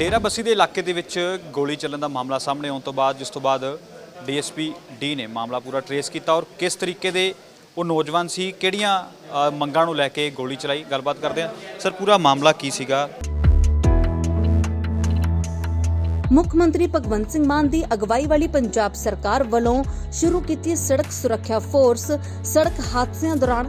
ਡੇਰਾ ਬੱਸੀ ਦੇ ਇਲਾਕੇ ਦੇ ਵਿੱਚ ਗੋਲੀ ਚੱਲਣ ਦਾ ਮਾਮਲਾ ਸਾਹਮਣੇ ਆਉਣ ਤੋਂ ਬਾਅਦ, ਜਿਸ ਤੋਂ ਬਾਅਦ ਡੀਐਸਪੀ ਡੀ ਨੇ ਮਾਮਲਾ ਪੂਰਾ ਟਰੇਸ ਕੀਤਾ ਔਰ ਕਿਸ ਤਰੀਕੇ ਦੇ ਉਹ ਨੌਜਵਾਨ ਸੀ, ਕਿਹੜੀਆਂ ਮੰਗਾਂ ਨੂੰ ਲੈ ਕੇ ਗੋਲੀ ਚਲਾਈ, ਗੱਲਬਾਤ ਕਰਦੇ ਹਾਂ। ਸਰ, ਪੂਰਾ ਮਾਮਲਾ ਕੀ ਸੀਗਾ? ਮੁੱਖ ਮੰਤਰੀ ਭਗਵੰਤ ਸਿੰਘ ਮਾਨ ਦੀ ਅਗਵਾਈ ਵਾਲੀ ਪੰਜਾਬ ਸਰਕਾਰ ਵੱਲੋਂ ਸ਼ੁਰੂ ਕੀਤੀ ਸੜਕ ਸੁਰੱਖਿਆ ਫੋਰਸ। ਸੜਕ ਹਾਦਸਿਆਂ ਦੌਰਾਨ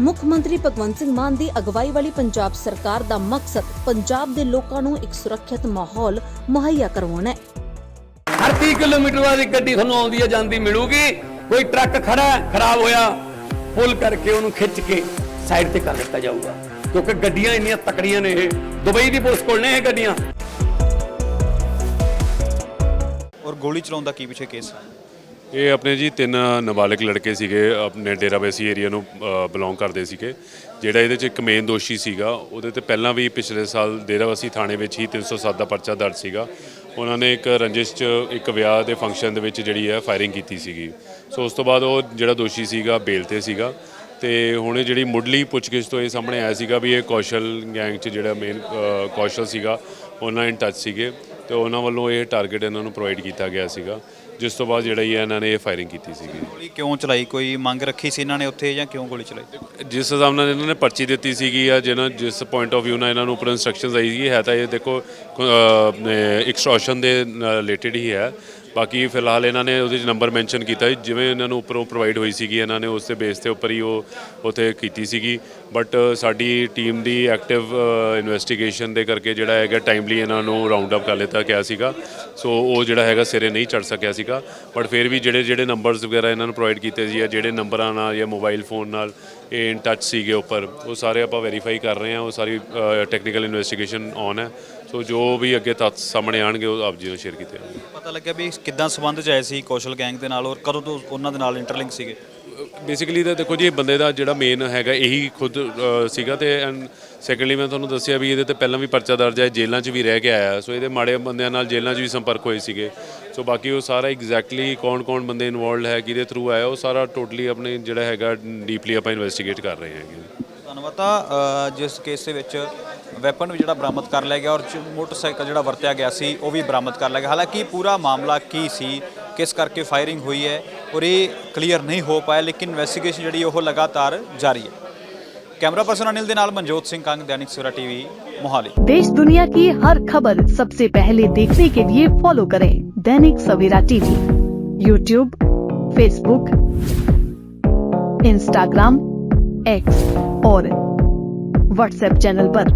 ਮੁੱਖ ਮੰਤਰੀ ਭਗਵੰਤ ਸਿੰਘ ਮਾਨ ਦੀ ਅਗਵਾਈ ਵਾਲੀ ਪੰਜਾਬ ਸਰਕਾਰ ਦਾ ਮਕਸਦ ਪੰਜਾਬ ਦੇ ਲੋਕਾਂ ਨੂੰ ਇੱਕ ਸੁਰੱਖਿਅਤ ਮਾਹੌਲ ਮੁਹੱਈਆ ਕਰਵਾਉਣਾ ਹੈ। ਹਰ 30 ਕਿਲੋਮੀਟਰ ਬਾਅਦ ਇੱਕ ਗੱਡੀ ਤੁਹਾਨੂੰ ਆਉਂਦੀ ਹੈ ਜਾਂਦੀ ਮਿਲੂਗੀ। ਕੋਈ ਟਰੱਕ ਖੜਾ ਹੈ, ਖਰਾਬ ਹੋਇਆ ਪੁੱਲ ਕਰਕੇ ਉਹਨੂੰ ਖਿੱਚ ਕੇ ਸਾਈਡ ਤੇ ਕਰ ਦਿੱਤਾ ਜਾਊਗਾ। ਕਿਉਂਕਿ ਗੱਡੀਆਂ ਇੰਨੀਆਂ ਤਕੜੀਆਂ ਨੇ ਇਹ। ਦੁਬਈ ਦੀ ਪੁਲਿਸ ਕੋਲ ਨੇ ਇਹ ਗੱਡੀਆਂ। ਔਰ ਗੋਲੀ ਚਲਾਉਣ ਦਾ ਕੀ ਪਿੱਛੇ ਕੇਸ ਇਹ ਆਪਣੇ ਜੀ ਤਿੰਨ ਨਾਬਾਲਗ ਲੜਕੇ ਸੀਗੇ, ਆਪਣੇ ਡੇਰਾਬੇਸੀ ਏਰੀਆ ਨੂੰ ਬਿਲੋਂਗ ਕਰਦੇ ਸੀਗੇ। ਜਿਹੜਾ ਇਹਦੇ ਚ ਇੱਕ ਮੇਨ ਦੋਸ਼ੀ ਸੀਗਾ, ਉਹਦੇ ਤੇ ਪਹਿਲਾਂ ਵੀ ਪਿਛਲੇ ਸਾਲ ਡੇਰਾਬੇਸੀ ਥਾਣੇ ਵਿੱਚ ਹੀ 307 ਦਾ ਪਰਚਾ ਦਰਜ ਸੀਗਾ। ਉਹਨਾਂ ਨੇ ਇੱਕ ਰੰਜਿਸ਼ ਚ ਇੱਕ ਵਿਆਹ ਦੇ ਫੰਕਸ਼ਨ ਦੇ ਵਿੱਚ ਜਿਹੜੀ ਹੈ ਫਾਇਰਿੰਗ ਕੀਤੀ ਸੀਗੀ। ਸੋ ਉਸ ਤੋਂ ਬਾਅਦ ਉਹ ਜਿਹੜਾ ਦੋਸ਼ੀ ਸੀਗਾ, ਬੇਲ ਤੇ ਸੀਗਾ। ਤੇ ਹੁਣ ਜਿਹੜੀ ਮੁੱਢਲੀ ਪੁੱਛਗਿੱਛ ਤੋਂ ਇਹ ਸਾਹਮਣੇ ਆਇਆ ਸੀਗਾ ਵੀ ਇਹ ਕੌਸ਼ਲ ਗੈਂਗ ਚ ਜਿਹੜਾ ਮੇਨ ਕੌਸ਼ਲ ਸੀਗਾ, ਉਹਨਾਂ ਇਨ ਟੱਚ ਸੀਗੇ। ਤੇ ਉਹਨਾਂ ਵੱਲੋਂ ਇਹ ਟਾਰਗੇਟ ਇਹਨਾਂ ਨੂੰ ਪ੍ਰੋਵਾਈਡ ਕੀਤਾ ਗਿਆ ਸੀਗਾ ਜਿਸ ਤੋਂ ਬਾਅਦ ਜਿਹੜਾ ਹੀ ਇਹਨਾਂ ਨੇ ਇਹ ਫਾਇਰਿੰਗ ਕੀਤੀ ਸੀਗੀ। ਗੋਲੀ ਕਿਉਂ ਚਲਾਈ? ਕੋਈ ਮੰਗ ਰੱਖੀ ਸੀ ਇਹਨਾਂ ਨੇ ਉੱਥੇ ਜਾਂ ਕਿਉਂ ਗੋਲੀ ਚਲਾਈ? ਜਿਸ ਹਿਸਾਬ ਨਾਲ ਇਹਨਾਂ ਨੇ ਪਰਚੀ ਦਿੱਤੀ ਸੀਗੀ ਆ ਜਿਹਨਾਂ ਜਿਸ ਪੁਆਇੰਟ ਆਫ View ਨਾਲ ਇਹਨਾਂ ਨੂੰ ਉੱਪਰ ਇਨਸਟਰਕਸ਼ਨਸ ਆਈ ਸੀ ਹੈ ਤਾਂ ਇਹ ਦੇਖੋ ਐਕਸਟ੍ਰੈਸ਼ਨ ਦੇ ਰਿਲੇਟਡ ਹੀ ਹੈ। ਬਾਕੀ ਫਿਲਹਾਲ ਇਹਨਾਂ ਨੇ ਉਹਦੇ 'ਚ ਨੰਬਰ ਮੈਂਸ਼ਨ ਕੀਤਾ ਸੀ, ਜਿਵੇਂ ਇਹਨਾਂ ਨੂੰ ਉੱਪਰੋਂ ਪ੍ਰੋਵਾਈਡ ਹੋਈ ਸੀਗੀ ਇਹਨਾਂ ਨੇ ਉਸ ਦੇ ਬੇਸ ਤੇ ਉੱਪਰ ਹੀ ਉਹ ਉੱਥੇ ਕੀਤੀ ਸੀਗੀ। ਬਟ ਸਾਡੀ ਟੀਮ ਦੀ ਐਕਟਿਵ ਇਨਵੈਸਟੀਗੇਸ਼ਨ ਦੇ ਕਰਕੇ ਜਿਹੜਾ ਹੈਗਾ ਟਾਈਮਲੀ ਇਹਨਾਂ ਨੂੰ ਰਾਉਂਡ ਅਪ ਕਰ ਲਿੱਤਾ ਗਿਆ ਸੀਗਾ। ਸੋ ਉਹ ਜਿਹੜਾ ਹੈਗਾ ਸਿਰੇ ਨਹੀਂ ਚੜ ਸਕਿਆ ਸੀਗਾ। ਬਟ ਫਿਰ ਵੀ ਜਿਹੜੇ ਜਿਹੜੇ ਨੰਬਰਸ ਵਗੈਰਾ ਇਹਨਾਂ ਨੂੰ ਪ੍ਰੋਵਾਈਡ ਕੀਤੇ ਸੀ ਜਾਂ ਜਿਹੜੇ ਨੰਬਰਾਂ ਨਾਲ ਜਾਂ ਮੋਬਾਈਲ ਫੋਨ ਨਾਲ ਇਹ ਇਨ ਟੱਚ ਸੀਗੇ ਉੱਪਰ ਉਹ ਸਾਰੇ ਆਪਾਂ ਵੈਰੀਫਾਈ ਕਰ ਰਹੇ ਹਾਂ। ਉਹ ਸਾਰੀ ਟੈਕਨੀਕਲ ਇਨਵੈਸਟੀਗੇਸ਼ਨ ਔਨ ਹੈ। ਸੋ ਜੋ ਵੀ ਅੱਗੇ ਤੱਥ ਸਾਹਮਣੇ ਆਣਗੇ ਉਹ ਆਪ ਜੀ ਨਾਲ ਸ਼ੇਅਰ ਕੀਤੇ ਜਾਣਗੇ। ਪਤਾ ਲੱਗਿਆ ਵੀ ਕਿੱਦਾਂ ਸੰਬੰਧ ਚ ਆਏ ਸੀ ਕੌਸ਼ਲ ਗੈਂਗ ਦੇ ਨਾਲ ਔਰ ਕਦੋਂ ਤੋਂ ਉਹਨਾਂ ਦੇ ਨਾਲ ਇੰਟਰਲਿੰਕ ਸੀਗੇ? ਬੇਸਿਕਲੀ ਤਾਂ ਦੇਖੋ ਜੀ ਇਹ ਬੰਦੇ ਦਾ ਜਿਹੜਾ ਮੇਨ ਹੈਗਾ ਇਹੀ ਖੁਦ ਅ, ਸੀਗਾ ਤੇ ਐਂਡ ਸੈਕੰਡਲੀ ਮੈਂ ਤੁਹਾਨੂੰ ਦੱਸਿਆ ਵੀ ਇਹਦੇ ਤੇ ਪਹਿਲਾਂ ਵੀ ਪਰਚਾ ਦਰਜ ਹੈ ਜੇਲ੍ਹਾਂ 'ਚ ਵੀ ਰਹਿ ਕੇ ਆਇਆ। ਸੋ ਇਹਦੇ ਮਾੜੇ ਬੰਦਿਆਂ ਨਾਲ ਜੇਲ੍ਹਾਂ 'ਚ ਵੀ ਸੰਪਰਕ ਹੋਏ ਸੀਗੇ। ਸੋ ਬਾਕੀ ਉਹ ਸਾਰਾ ਐਗਜ਼ੈਕਟਲੀ ਕੌਣ-ਕੌਣ ਬੰਦੇ ਇਨਵੋਲਡ ਹੈ ਕਿਹਦੇ ਥਰੂ ਆਇਆ ਉਹ ਸਾਰਾ ਟੋਟਲੀ ਆਪਣੇ ਜਿਹੜਾ ਹੈਗਾ ਡੀਪਲੀ ਆਪਾਂ ਇਨਵੈਸਟੀਗੇਟ ਕਰ ਰਹੇ ਹੈਗੇ। ਧੰਨਵਾਦ ਤਾਂ ਅ, ਜਿਸ ਕੇਸ ਦੇ ਵਿੱਚ ਵੈਪਨ ਵੀ ਜਿਹੜਾ ਬਰਾਮਦ ਕਰ ਲਿਆ ਗਿਆ ਔਰ ਚ- ਮੋਟਰਸਾਈਕਲ ਜਿਹੜਾ ਵਰਤਿਆ ਗਿਆ ਸੀ ਉਹ ਵੀ ਬਰਾਮਦ ਕਰ ਲਿਆ ਗਿਆ ਹਾਲਾਂਕਿ ਪੂਰਾ ਮਾਮਲਾ ਕੀ ਸੀ ਕਿਸ ਕਰਕੇ ਫਾਇਰਿੰਗ ਹੋਈ ਹੈ ਔਰ ਇਹ ਕਲੀਅਰ ਨਹੀਂ ਹੋ ਪਾਇਆ ਲੇਕਿਨ ਇਨਵੈਸਟੀਗੇਸ਼ਨ ਜਿਹੜੀ ਉਹ ਲਗਾਤਾਰ ਜਾਰੀ ਹੈ ਕੈਮਰਾ ਪਰਸਨ ਅਨਿਲ ਦੇ ਨਾਲ ਮਨਜੋਤ ਸਿੰਘ ਕੰਗ ਦੈਨਿਕ ਸਵੇਰਾ ਟੀਵੀ ਮੋਹਾਲੀ देश दुनिया की हर खबर सबसे पहले देखने के लिए फॉलो करें Dainik Savera TV YouTube Facebook Instagram X और व्हाट्सएप चैनल पर।